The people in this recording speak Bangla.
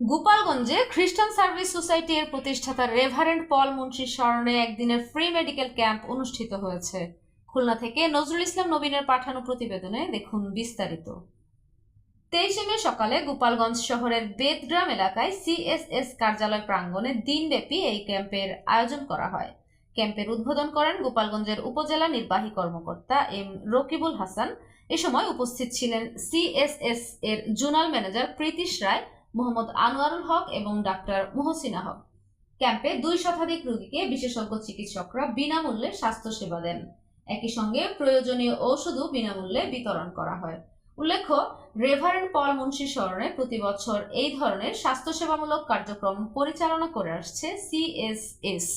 গোপালগঞ্জে খ্রিস্টান সার্ভিস সোসাইটি এর প্রতিষ্ঠাতা রেভারেন্ড পল মুন্সির স্মরণে একদিনের ফ্রি মেডিকেল ক্যাম্প অনুষ্ঠিত হয়েছে। খুলনা থেকে নজরুল ইসলাম নবীনের পাঠানো প্রতিবেদনে দেখুন বিস্তারিত। তেইশে মে সকালে গোপালগঞ্জ শহরের বেদগ্রাম এলাকায় সিএসএস কার্যালয় প্রাঙ্গণে দিনব্যাপী এই ক্যাম্পের আয়োজন করা হয়। ক্যাম্পের উদ্বোধন করেন গোপালগঞ্জের উপজেলা নির্বাহী কর্মকর্তা এম রকিবুল হাসান। এ সময় উপস্থিত ছিলেন সিএসএস এর জোনাল ম্যানেজার প্রীতিশ রায় মোহাম্মদ আনোয়ারুল হক এবং ডাক্তার মোহসিনা হক। ক্যাম্পে দুই শতাধিক রোগীকে বিশেষজ্ঞ চিকিৎসকরা বিনামূল্যে স্বাস্থ্যসেবা দেন। একই সঙ্গে প্রয়োজনীয় ঔষধও বিনামূল্যে বিতরণ করা হয়। উল্লেখ্য, রেভারেন্ড পল মুন্সি স্মরণে প্রতি বছর এই ধরনের স্বাস্থ্যসেবামূলক কার্যক্রম পরিচালনা করে আসছে সিএসএস